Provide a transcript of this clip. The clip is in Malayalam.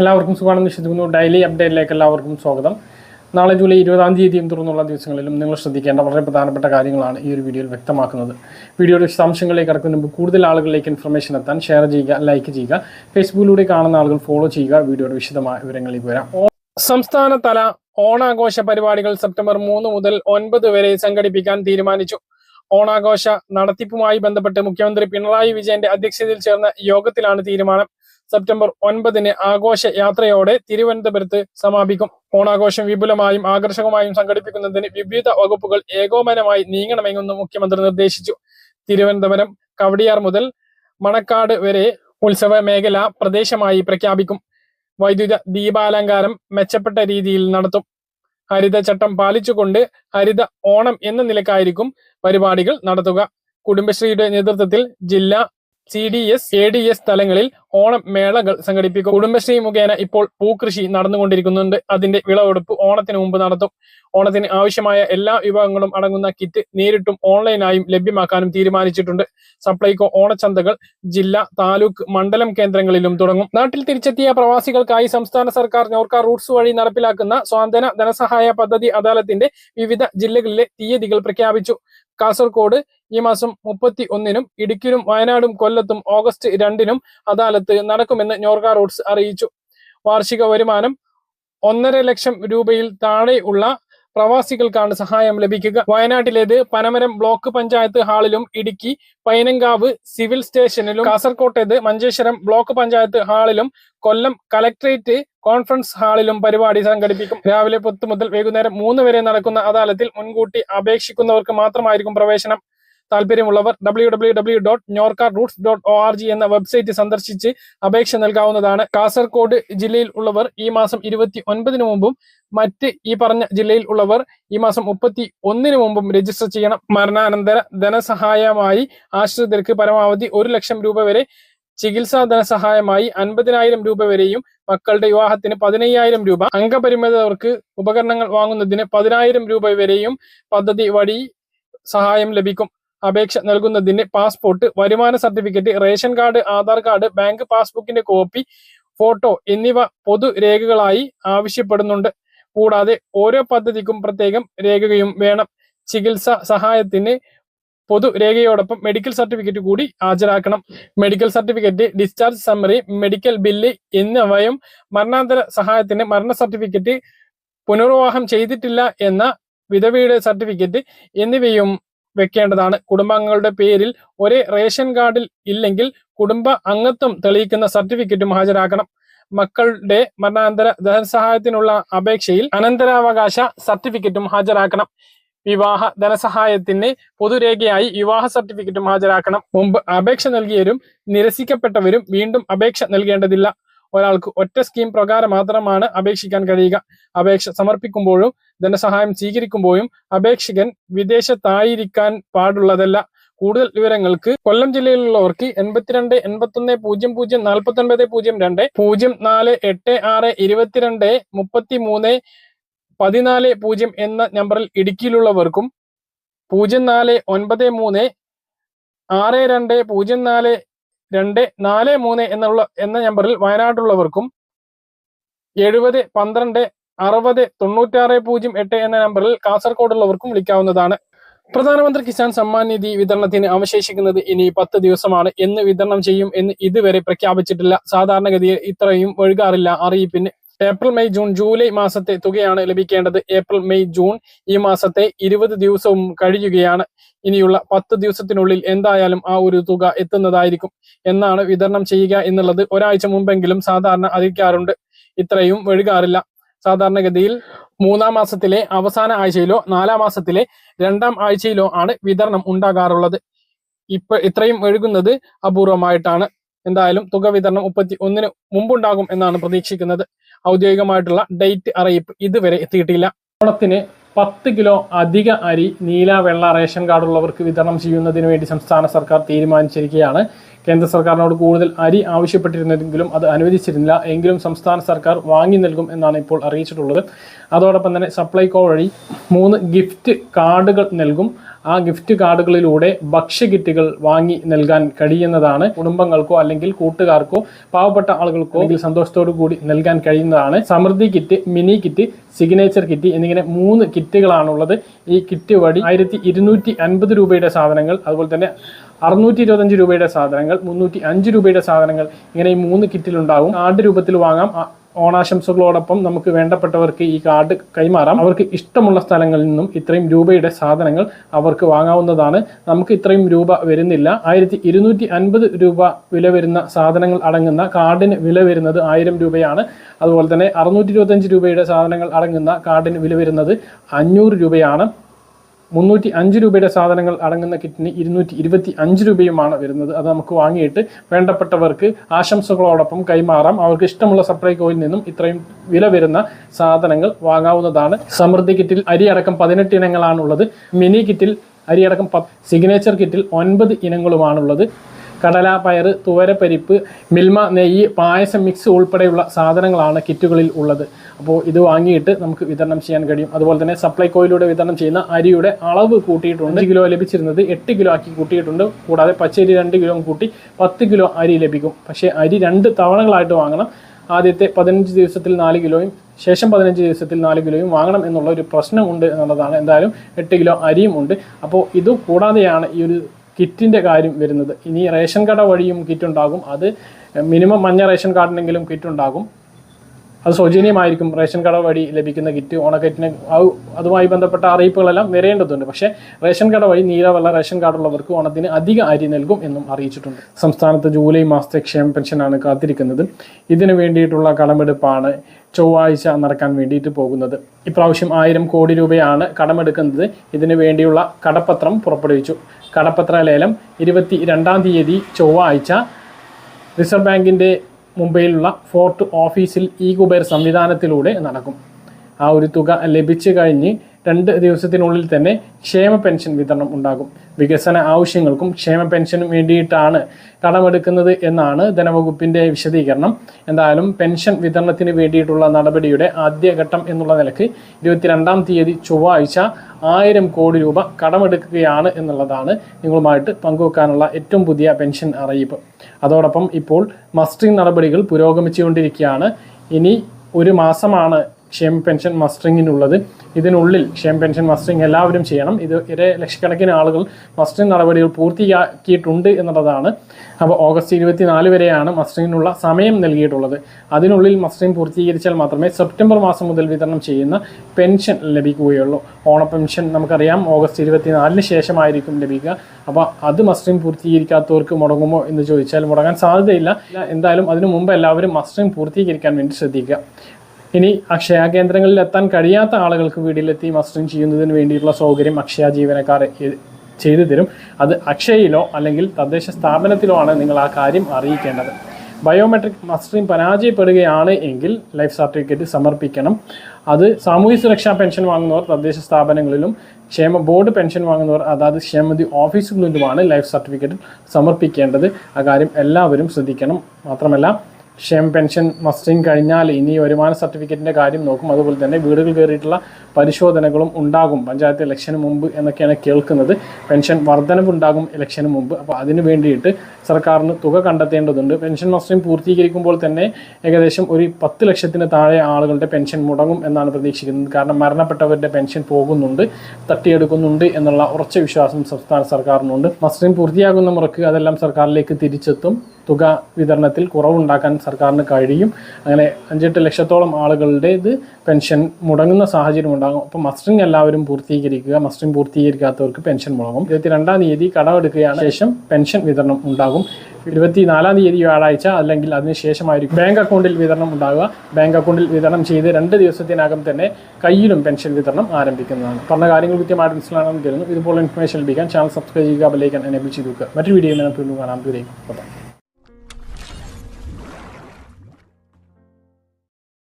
എല്ലാവർക്കും സുഖമാണെന്ന് വിശ്വസിക്കുന്നു. ഡെയിലി അപ്ഡേറ്റിലേക്ക് എല്ലാവർക്കും സ്വാഗതം. നാളെ ജൂലൈ ഇരുപതാം തീയതിയും തുടർന്നുള്ള ദിവസങ്ങളിലും നിങ്ങൾ ശ്രദ്ധിക്കേണ്ട വളരെ പ്രധാനപ്പെട്ട കാര്യങ്ങളാണ് ഈ ഒരു വീഡിയോയിൽ വ്യക്തമാക്കുന്നത്. വീഡിയോയുടെ വിശദാംശങ്ങളിലേക്ക് കടക്കുന്ന മുമ്പ് കൂടുതൽ ആളുകളിലേക്ക് ഇൻഫർമേഷൻ എത്താൻ ഷെയർ ചെയ്യുക ലൈക്ക് ചെയ്യുക ഫേസ്ബുക്കിലൂടെ കാണുന്ന ആളുകൾ ഫോളോ ചെയ്യുക. വീഡിയോയുടെ വിശദമായ വിവരങ്ങളിലേക്ക് വരാം. സംസ്ഥാനതല സംസ്ഥാന തല ഓണാഘോഷ പരിപാടികൾ സെപ്റ്റംബർ മൂന്ന് മുതൽ ഒൻപത് വരെ സംഘടിപ്പിക്കാൻ തീരുമാനിച്ചു. ഓണാഘോഷ നടത്തിപ്പുമായി ബന്ധപ്പെട്ട് മുഖ്യമന്ത്രി പിണറായി വിജയന്റെ അധ്യക്ഷതയിൽ ചേർന്ന യോഗത്തിലാണ് തീരുമാനം. സെപ്റ്റംബർ ഒൻപതിന് ആഘോഷ യാത്രയോടെ തിരുവനന്തപുരത്ത് സമാപിക്കും. ഓണാഘോഷം വിപുലമായും ആകർഷകമായും സംഘടിപ്പിക്കുന്നതിന് വിവിധ വകുപ്പുകൾ ഏകോപനമായി നീങ്ങണമെന്നും മുഖ്യമന്ത്രി നിർദ്ദേശിച്ചു. തിരുവനന്തപുരം കവടിയാർ മുതൽ മണക്കാട് വരെ ഉത്സവ മേഖല പ്രദേശമായി പ്രഖ്യാപിക്കും. വൈദ്യുത ദീപാലങ്കാരം മെച്ചപ്പെട്ട രീതിയിൽ നടത്തും. ഹരിതചട്ടം പാലിച്ചുകൊണ്ട് ഹരിത ഓണം എന്ന നിലക്കായിരിക്കും പരിപാടികൾ നടത്തുക. കുടുംബശ്രീയുടെ നേതൃത്വത്തിൽ ജില്ലാ C D S A D S തലങ്ങളിൽ ഓണം മേളകൾ സംഘടിപ്പിക്കും. കുടുംബശ്രീ മുഖേന ഇപ്പോൾ പൂക്കൃഷി നടന്നുകൊണ്ടിരിക്കുന്നുണ്ട്. അതിന്റെ വിളവെടുപ്പ് ഓണത്തിന് മുമ്പ് നടത്തും. ഓണത്തിന് ആവശ്യമായ എല്ലാ വിഭാഗങ്ങളും അടങ്ങുന്ന കിറ്റ് നേരിട്ടും ഓൺലൈനായും ലഭ്യമാക്കാനും തീരുമാനിച്ചിട്ടുണ്ട്. സപ്ലൈകോ ഓണച്ചന്തകൾ ജില്ലാ താലൂക്ക് മണ്ഡലം കേന്ദ്രങ്ങളിലും തുടങ്ങും. നാട്ടിൽ തിരിച്ചെത്തിയ പ്രവാസികൾക്കായി സംസ്ഥാന സർക്കാർ നോർക്ക റൂട്ട്സ് വഴി നടപ്പിലാക്കുന്ന സ്വാന്തന ധനസഹായ പദ്ധതി അദാലത്തിന്റെ വിവിധ ജില്ലകളിലെ തീയതികൾ പ്രഖ്യാപിച്ചു. കാസർഗോഡ് ഈ മാസം മുപ്പത്തി ഒന്നിനും ഇടുക്കിയിലും വയനാടും കൊല്ലത്തും ഓഗസ്റ്റ് രണ്ടിനും അദാലത്ത് നടക്കുമെന്ന് നോർക്ക റോഡ്സ് അറിയിച്ചു. വാർഷിക വരുമാനം ഒന്നര ലക്ഷം രൂപയിൽ താഴെയുള്ള പ്രവാസികൾക്കാണ് സഹായം ലഭിക്കുക. വയനാട്ടിലേത് പനമരം ബ്ലോക്ക് പഞ്ചായത്ത് ഹാളിലും ഇടുക്കി പൈനങ്കാവ് സിവിൽ സ്റ്റേഷനിലും കാസർകോട്ടേത് മഞ്ചേശ്വരം ബ്ലോക്ക് പഞ്ചായത്ത് ഹാളിലും കൊല്ലം കലക്ട്രേറ്റ് കോൺഫറൻസ് ഹാളിലും പരിപാടി സംഘടിപ്പിക്കും. രാവിലെ പത്ത് മുതൽ വൈകുന്നേരം മൂന്ന് വരെ നടക്കുന്ന അദാലത്തിൽ മുൻകൂട്ടി അപേക്ഷിക്കുന്നവർക്ക് മാത്രമായിരിക്കും പ്രവേശനം. താല്പര്യമുള്ളവർ W W W dot Norka roots dot O R G എന്ന വെബ്സൈറ്റ് സന്ദർശിച്ച് അപേക്ഷ നൽകാവുന്നതാണ്. കാസർകോട് ജില്ലയിൽ ഉള്ളവർ ഈ മാസം ഇരുപത്തി ഒൻപതിനു മുമ്പും മറ്റ് ഈ പറഞ്ഞ ജില്ലയിൽ ഉള്ളവർ ഈ മാസം മുപ്പത്തി ഒന്നിന് മുമ്പും രജിസ്റ്റർ ചെയ്യണം. മരണാനന്തര ധനസഹായമായി ആശ്രിതർക്ക് പരമാവധി ഒരു ലക്ഷം രൂപ വരെ ചികിത്സാ ധനസഹായമായി അൻപതിനായിരം രൂപ വരെയും മക്കളുടെ വിവാഹത്തിന് പതിനയ്യായിരം രൂപ അംഗപരിമിതർക്ക് ഉപകരണങ്ങൾ വാങ്ങുന്നതിന് പതിനായിരം രൂപ വരെയും പദ്ധതി വഴി സഹായം ലഭിക്കും. അപേക്ഷ നൽകുന്നതിന് പാസ്പോർട്ട് വരുമാന certificate ration card Aadhaar card bank പാസ്ബുക്കിന്റെ copy photo എന്നിവ പൊതു രേഖകളായി ആവശ്യപ്പെടുന്നുണ്ട്. കൂടാതെ ഓരോ പദ്ധതിക്കും പ്രത്യേകം രേഖയും വേണം. ചികിത്സ സഹായത്തിന് പൊതുരേഖയോടൊപ്പം മെഡിക്കൽ സർട്ടിഫിക്കറ്റ് കൂടി ഹാജരാക്കണം. Medical certificate discharge summary medical bill എന്നിവയും മരണാന്തര സഹായത്തിന് മരണ സർട്ടിഫിക്കറ്റ് പുനർവിവാഹം ചെയ്തിട്ടില്ല എന്ന വിധവയുടെ സർട്ടിഫിക്കറ്റ് എന്നിവയും വെക്കേണ്ടതാണ്. കുടുംബാംഗങ്ങളുടെ പേരിൽ ഒരേ റേഷൻ കാർഡിൽ ഇല്ലെങ്കിൽ കുടുംബ അംഗത്വം തെളിയിക്കുന്ന സർട്ടിഫിക്കറ്റും ഹാജരാക്കണം. മക്കളുടെ മരണാന്തര ധനസഹായത്തിനുള്ള അപേക്ഷയിൽ അനന്തരാവകാശ സർട്ടിഫിക്കറ്റും ഹാജരാക്കണം. വിവാഹ ധനസഹായത്തിന് പൊതുരേഖയായി വിവാഹ സർട്ടിഫിക്കറ്റും ഹാജരാക്കണം. മുമ്പ് അപേക്ഷ നൽകിയവരും നിരസിക്കപ്പെട്ടവരും വീണ്ടും അപേക്ഷ നൽകേണ്ടതില്ല. ഒരാൾക്ക് ഒറ്റ സ്കീം പ്രകാരം മാത്രമാണ് അപേക്ഷിക്കാൻ കഴിയുക. അപേക്ഷ സമർപ്പിക്കുമ്പോഴും ധനസഹായം സ്വീകരിക്കുമ്പോഴും അപേക്ഷകൻ വിദേശത്തായിരിക്കാൻ പാടുള്ളതല്ല. കൂടുതൽ വിവരങ്ങൾക്ക് കൊല്ലം ജില്ലയിലുള്ളവർക്ക് എൺപത്തിരണ്ട് എൺപത്തൊന്ന് പൂജ്യം പൂജ്യം നാൽപ്പത്തി ഒൻപത് പൂജ്യം രണ്ട് പൂജ്യം നാല് എട്ട് ആറ് ഇരുപത്തിരണ്ട് മുപ്പത്തി മൂന്ന് പതിനാല് പൂജ്യം എന്ന നമ്പറിൽ ഇടുക്കിയിലുള്ളവർക്കും പൂജ്യം നാല് ഒൻപത് മൂന്ന് ആറ് രണ്ട് പൂജ്യം നാല് രണ്ട് നാല് മൂന്ന് എന്നുള്ള എന്ന നമ്പറിൽ വയനാട്ടിലുള്ളവർക്കും എഴുപത് പന്ത്രണ്ട് അറുപത് തൊണ്ണൂറ്റാറ് പൂജ്യം എട്ട് എന്ന നമ്പറിൽ കാസർഗോഡുള്ളവർക്കും വിളിക്കാവുന്നതാണ്. പ്രധാനമന്ത്രി കിസാൻ സമ്മാൻ നിധി വിതരണത്തിന് അവശേഷിക്കുന്നത് ഇനി പത്ത് ദിവസമാണ്. എന്ന് വിതരണം ചെയ്യും എന്ന് ഇതുവരെ പ്രഖ്യാപിച്ചിട്ടില്ല. സാധാരണഗതിയിൽ ഇത്രയും ഒഴുകാറില്ല അറിയിപ്പിന്. ഏപ്രിൽ മെയ് ജൂൺ ജൂലൈ മാസത്തെ തുകയാണ് ലഭിക്കേണ്ടത്. ഏപ്രിൽ മെയ് ജൂൺ ഈ മാസത്തെ ഇരുപത് ദിവസവും കഴിയുകയാണ്. ഇനിയുള്ള പത്ത് ദിവസത്തിനുള്ളിൽ എന്തായാലും ആ ഒരു തുക എത്തുന്നതായിരിക്കും എന്നാണ് വിതരണം ചെയ്യുക എന്നുള്ളത് ഒരാഴ്ച മുമ്പെങ്കിലും സാധാരണ അറിയിക്കാറുണ്ട്. ഇത്രയും ഒഴുകാറില്ല സാധാരണഗതിയിൽ മൂന്നാം മാസത്തിലെ അവസാന ആഴ്ചയിലോ നാലാം മാസത്തിലെ രണ്ടാം ആഴ്ചയിലോ ആണ് വിതരണം ഉണ്ടാകാറുള്ളത്. ഇപ്പൊ ഇത്രയും ഒഴുകുന്നത് അപൂർവമായിട്ടാണ്. എന്തായാലും തുക വിതരണം മുപ്പത്തി ഒന്നിന് മുമ്പുണ്ടാകും എന്നാണ് പ്രതീക്ഷിക്കുന്നത്. ഔദ്യോഗികമായിട്ടുള്ള ഡേറ്റ് അറിയിപ്പ് ഇതുവരെ എത്തിയിട്ടില്ല. ഓണത്തിന് പത്ത് കിലോ അധിക അരി നീല വെള്ള റേഷൻ കാർഡുള്ളവർക്ക് വിതരണം ചെയ്യുന്നതിന് വേണ്ടി സംസ്ഥാന സർക്കാർ തീരുമാനിച്ചിരിക്കുകയാണ്. കേന്ദ്ര സർക്കാരിനോട് കൂടുതൽ അരി ആവശ്യപ്പെട്ടിരുന്നെങ്കിലും അത് അനുവദിച്ചിരുന്നില്ല. എങ്കിലും സംസ്ഥാന സർക്കാർ വാങ്ങി നൽകും എന്നാണ് ഇപ്പോൾ അറിയിച്ചിട്ടുള്ളത്. അതോടൊപ്പം തന്നെ സപ്ലൈകോ വഴി മൂന്ന് ഗിഫ്റ്റ് കാർഡുകൾ നൽകും. ആ ഗിഫ്റ്റ് കാർഡുകളിലൂടെ ഭക്ഷ്യ കിറ്റുകൾ വാങ്ങി നൽകാൻ കഴിയുന്നതാണ് കുടുംബങ്ങൾക്കോ അല്ലെങ്കിൽ കൂട്ടുകാർക്കോ പാവപ്പെട്ട ആളുകൾക്കോ അല്ലെങ്കിൽ സന്തോഷത്തോടു കൂടി നൽകാൻ കഴിയുന്നതാണ്. Samriddhi kit mini kit signature kit എന്നിങ്ങനെ മൂന്ന് കിറ്റുകളാണുള്ളത്. ഈ കിറ്റ് വഴി ആയിരത്തി ഇരുന്നൂറ്റി അൻപത് രൂപയുടെ സാധനങ്ങൾ അതുപോലെ തന്നെ അറുന്നൂറ്റി ഇരുപത്തഞ്ച് രൂപയുടെ സാധനങ്ങൾ മുന്നൂറ്റി അഞ്ച് രൂപയുടെ സാധനങ്ങൾ ഇങ്ങനെ ഈ മൂന്ന് കിറ്റിലുണ്ടാവും കാർഡ് രൂപത്തിൽ വാങ്ങാം. ഓണാശംസകളോടൊപ്പം നമുക്ക് വേണ്ടപ്പെട്ടവർക്ക് ഈ കാർഡ് കൈമാറാം. അവർക്ക് ഇഷ്ടമുള്ള സ്ഥലങ്ങളിൽ നിന്നും ഇത്രയും രൂപയുടെ സാധനങ്ങൾ അവർക്ക് വാങ്ങാവുന്നതാണ്. നമുക്ക് ഇത്രയും രൂപ വരുന്നില്ല. ആയിരത്തി ഇരുന്നൂറ്റി അൻപത് രൂപ വില വരുന്ന സാധനങ്ങൾ അടങ്ങുന്ന കാർഡിന് വില വരുന്നത് ആയിരം രൂപയാണ്. അതുപോലെ തന്നെ അറുന്നൂറ്റി രൂപയുടെ സാധനങ്ങൾ അടങ്ങുന്ന കാർഡിന് വില വരുന്നത് അഞ്ഞൂറ് രൂപയാണ്. മുന്നൂറ്റി അഞ്ച് രൂപയുടെ സാധനങ്ങൾ അടങ്ങുന്ന കിറ്റിന് ഇരുന്നൂറ്റി ഇരുപത്തി അഞ്ച് രൂപയുമാണ് വരുന്നത്. അത് നമുക്ക് വാങ്ങിയിട്ട് വേണ്ടപ്പെട്ടവർക്ക് ആശംസകളോടൊപ്പം കൈമാറാം. അവർക്ക് ഇഷ്ടമുള്ള സപ്ലൈകോയിൽ നിന്നും ഇത്രയും വില വരുന്ന സാധനങ്ങൾ വാങ്ങാവുന്നതാണ്. സമൃദ്ധി കിറ്റിൽ അരി അടക്കം പതിനെട്ട് ഇനങ്ങളാണുള്ളത്. മിനി കിറ്റിൽ അരി അടക്കം സിഗ്നേച്ചർ കിറ്റിൽ ഒൻപത് ഇനങ്ങളുമാണുള്ളത്. കടല പയർ തുവരപ്പരിപ്പ് മിൽമ നെയ്യ് പായസം മിക്സ് ഉൾപ്പെടെയുള്ള സാധനങ്ങളാണ് കിറ്റുകളിൽ ഉള്ളത്. അപ്പോൾ ഇത് വാങ്ങിയിട്ട് നമുക്ക് വിതരണം ചെയ്യാൻ കഴിയും. അതുപോലെ തന്നെ സപ്ലൈകോയിലൂടെ വിതരണം ചെയ്യുന്ന അരിയുടെ അളവ് കൂട്ടിയിട്ടുണ്ട്. കിലോ ലഭിച്ചിരുന്നത് എട്ട് കിലോ ആക്കി കൂട്ടിയിട്ടുണ്ട്. കൂടാതെ പച്ചരി രണ്ട് കിലോ കൂട്ടി പത്ത് കിലോ അരി ലഭിക്കും. പക്ഷേ അരി രണ്ട് തവണകളായിട്ട് വാങ്ങണം. ആദ്യത്തെ പതിനഞ്ച് ദിവസത്തിൽ നാല് കിലോയും ശേഷം പതിനഞ്ച് ദിവസത്തിൽ നാല് കിലോയും വാങ്ങണം എന്നുള്ള ഒരു പ്രശ്നമുണ്ട് എന്നുള്ളതാണ്. എന്തായാലും എട്ട് കിലോ അരിയും ഉണ്ട്. അപ്പോൾ ഇത് കൂടാതെയാണ് ഈ ഒരു കിറ്റിന്റെ കാര്യം വരുന്നത്. ഇനി റേഷൻ കട വഴിയും കിറ്റ് ഉണ്ടാകും. അത് മിനിമം മഞ്ഞ റേഷൻ കാർഡിനെങ്കിലും കിറ്റ് ഉണ്ടാകും. അത് സൗജന്യമായിരിക്കും. റേഷൻ കട വഴി ലഭിക്കുന്ന കിറ്റ് ഓണക്കിറ്റിന് അതുമായി ബന്ധപ്പെട്ട അറിയിപ്പുകളെല്ലാം വരേണ്ടതുണ്ട്. പക്ഷേ റേഷൻ കട വഴി നീലവെള്ള റേഷൻ കാർഡുള്ളവർക്ക് ഓണത്തിന് അധിക അരി നൽകും എന്നും അറിയിച്ചിട്ടുണ്ട്. സംസ്ഥാനത്ത് ജൂലൈ മാസത്തെ ക്ഷേമ പെൻഷനാണ് കാത്തിരിക്കുന്നത്. ഇതിനു വേണ്ടിയിട്ടുള്ള കടമെടുപ്പാണ് ചൊവ്വാഴ്ച നടക്കാൻ വേണ്ടിയിട്ട് പോകുന്നത്. ഇപ്രാവശ്യം ആയിരം കോടി രൂപയാണ് കടമെടുക്കുന്നത്. ഇതിനു വേണ്ടിയുള്ള കടപ്പത്രം പുറപ്പെടുവിച്ചു. കടപ്പത്ര ലേലം ഇരുപത്തി രണ്ടാം തീയതി ചൊവ്വാഴ്ച. റിസർവ് ബാങ്കിന്റെ മുംബൈയിലുള്ള ഫോർട്ട് ഓഫീസിൽ ഈ കുബേർ സംവിധാനത്തിലൂടെ നടക്കും. ആ ഒരു തുക ലഭിച്ചു കഴിഞ്ഞ് രണ്ട് ദിവസത്തിനുള്ളിൽ തന്നെ ക്ഷേമ പെൻഷൻ വിതരണം ഉണ്ടാകും. വികസന ആവശ്യങ്ങൾക്കും ക്ഷേമ പെൻഷനും വേണ്ടിയിട്ടാണ് കടമെടുക്കുന്നത് എന്നാണ് ധനവകുപ്പിന്റെ വിശദീകരണം. എന്തായാലും പെൻഷൻ വിതരണത്തിന് വേണ്ടിയിട്ടുള്ള നടപടിയുടെ ആദ്യഘട്ടം എന്നുള്ള നിലയ്ക്ക് ഇരുപത്തിരണ്ടാം തീയതി ചൊവ്വാഴ്ച ആയിരം കോടി രൂപ കടമെടുക്കുകയാണ് എന്നുള്ളതാണ് നിങ്ങളുമായിട്ട് പങ്കുവെക്കാനുള്ള ഏറ്റവും പുതിയ പെൻഷൻ അറിയിപ്പ്. അതോടൊപ്പം ഇപ്പോൾ മസ്റ്ററിംഗ് നടപടികൾ പുരോഗമിച്ചുകൊണ്ടിരിക്കുകയാണ്. ഇനി ഒരു മാസമാണ് ക്ഷേമ പെൻഷൻ മസ്റ്ററിങ്ങിനുള്ളത്. ഇതിനുള്ളിൽ ക്ഷേമ പെൻഷൻ മസ്റ്ററിങ് എല്ലാവരും ചെയ്യണം. ഇത് ഇരെ ലക്ഷക്കണക്കിന് ആളുകൾ മസ്റ്ററിങ് നടപടികൾ പൂർത്തിയാക്കിയിട്ടുണ്ട് എന്നുള്ളതാണ്. അപ്പോൾ ഓഗസ്റ്റ് ഇരുപത്തി നാല് വരെയാണ് മസ്റ്ററിങ്ങിനുള്ള സമയം നൽകിയിട്ടുള്ളത്. അതിനുള്ളിൽ മസ്റ്ററിങ് പൂർത്തീകരിച്ചാൽ മാത്രമേ സെപ്റ്റംബർ മാസം മുതൽ വിതരണം ചെയ്യുന്ന പെൻഷൻ ലഭിക്കുകയുള്ളൂ. ഓണ പെൻഷൻ നമുക്കറിയാം. ഓഗസ്റ്റ് ഇരുപത്തി നാലിന് ശേഷമായിരിക്കും ലഭിക്കുക. അപ്പോൾ അത് മസ്റ്ററിങ് പൂർത്തീകരിക്കാത്തവർക്ക് മുടങ്ങുമോ എന്ന് ചോദിച്ചാൽ മുടങ്ങാൻ സാധ്യതയില്ല. എന്തായാലും അതിനു മുമ്പ് എല്ലാവരും മസ്റ്ററിങ് പൂർത്തീകരിക്കാൻ വേണ്ടി ശ്രദ്ധിക്കുക. ഇനി അക്ഷയ കേന്ദ്രങ്ങളിൽ എത്താൻ കഴിയാത്ത ആളുകൾക്ക് വീട്ടിലെത്തി മസ്റ്ററിങ് ചെയ്യുന്നതിന് വേണ്ടിയിട്ടുള്ള സൗകര്യം അക്ഷയ ജീവനക്കാർ ചെയ്തു തരും. അത് അക്ഷയയിലോ അല്ലെങ്കിൽ തദ്ദേശ സ്ഥാപനത്തിലോ ആണ് നിങ്ങൾ ആ കാര്യം അറിയിക്കേണ്ടത്. ബയോമെട്രിക് മസ്റ്ററിങ് പരാജയപ്പെടുകയാണ് എങ്കിൽ ലൈഫ് സർട്ടിഫിക്കറ്റ് സമർപ്പിക്കണം. അത് സാമൂഹ്യ സുരക്ഷാ പെൻഷൻ വാങ്ങുന്നവർ തദ്ദേശ സ്ഥാപനങ്ങളിലും ക്ഷേമ ബോർഡ് പെൻഷൻ വാങ്ങുന്നവർ അതായത് ക്ഷേമനിധി ഓഫീസുകളിലുമാണ് ലൈഫ് സർട്ടിഫിക്കറ്റ് സമർപ്പിക്കേണ്ടത്. ആ കാര്യം എല്ലാവരും ശ്രദ്ധിക്കണം. മാത്രമല്ല ക്ഷേമ പെൻഷൻ മസ്റ്ററിങ് കഴിഞ്ഞാൽ ഇനി വരുമാന സർട്ടിഫിക്കറ്റിന്റെ കാര്യം നോക്കും. അതുപോലെ തന്നെ വീടുകൾ കയറിയിട്ടുള്ള പരിശോധനകളും ഉണ്ടാകും. പഞ്ചായത്ത് ഇലക്ഷന് മുമ്പ് എന്നൊക്കെയാണ് കേൾക്കുന്നത്. പെൻഷൻ വർധനവുണ്ടാകും ഇലക്ഷന് മുമ്പ്. അപ്പോൾ അതിന് വേണ്ടിയിട്ട് സർക്കാരിന് തുക കണ്ടെത്തേണ്ടതുണ്ട്. പെൻഷൻ മസ്റ്ററിങ് പൂർത്തീകരിക്കുമ്പോൾ തന്നെ ഏകദേശം ഒരു പത്ത് ലക്ഷത്തിന് താഴെ ആളുകളുടെ പെൻഷൻ മുടങ്ങും എന്നാണ് പ്രതീക്ഷിക്കുന്നത്. കാരണം മരണപ്പെട്ടവരുടെ പെൻഷൻ പോകുന്നുണ്ട് തട്ടിയെടുക്കുന്നുണ്ട് എന്നുള്ള ഉറച്ച വിശ്വാസം സംസ്ഥാന സർക്കാരിനുണ്ട്. മസ്റ്ററിങ് പൂർത്തിയാകുന്ന മുറക്ക് അതെല്ലാം സർക്കാരിലേക്ക് തിരിച്ചെത്തും. തുക വിതരണത്തിൽ കുറവുണ്ടാക്കാൻ സർക്കാരിന് കഴിയും. അങ്ങനെ അഞ്ചെട്ട് ലക്ഷത്തോളം ആളുകളുടെ ഇത് പെൻഷൻ മുടങ്ങുന്ന സാഹചര്യം ഉണ്ടാകും. അപ്പോൾ മസ്റ്ററിങ് എല്ലാവരും പൂർത്തീകരിക്കുക മസ്റ്ററിങ് പൂർത്തീകരിക്കാത്തവർക്ക് പെൻഷൻ മുടങ്ങും. ഇരുപത്തിരണ്ടാം തീയതി കടമെടുക്കുകയാണ്. ശേഷം പെൻഷൻ വിതരണം ഉണ്ടാകും. ഇരുപത്തിനാലാം തീയതി വ്യാഴാഴ്ച അല്ലെങ്കിൽ അതിനുശേഷമായിരിക്കും ബാങ്ക് അക്കൗണ്ടിൽ വിതരണം ഉണ്ടാകുക. ബാങ്ക് അക്കൗണ്ടിൽ വിതരണം ചെയ്ത് രണ്ട് ദിവസത്തിനകം തന്നെ കയ്യിലും പെൻഷൻ വിതരണം ആരംഭിക്കുന്നതാണ്. പറഞ്ഞ കാര്യങ്ങൾ കൃത്യമായിട്ട് മനസ്സിലാണെന്ന് തരുന്നു ഇതുപോലെ ഇൻഫർമേഷൻ ലഭിക്കാൻ ചാനൽ സബ്സ്ക്രൈബ് ചെയ്യുക ബെല്ലൈക്കൻ എനേബിൾ ചെയ്തു മറ്റൊരു വീഡിയോ നമുക്ക് കാണാം. ദൂരേക്കും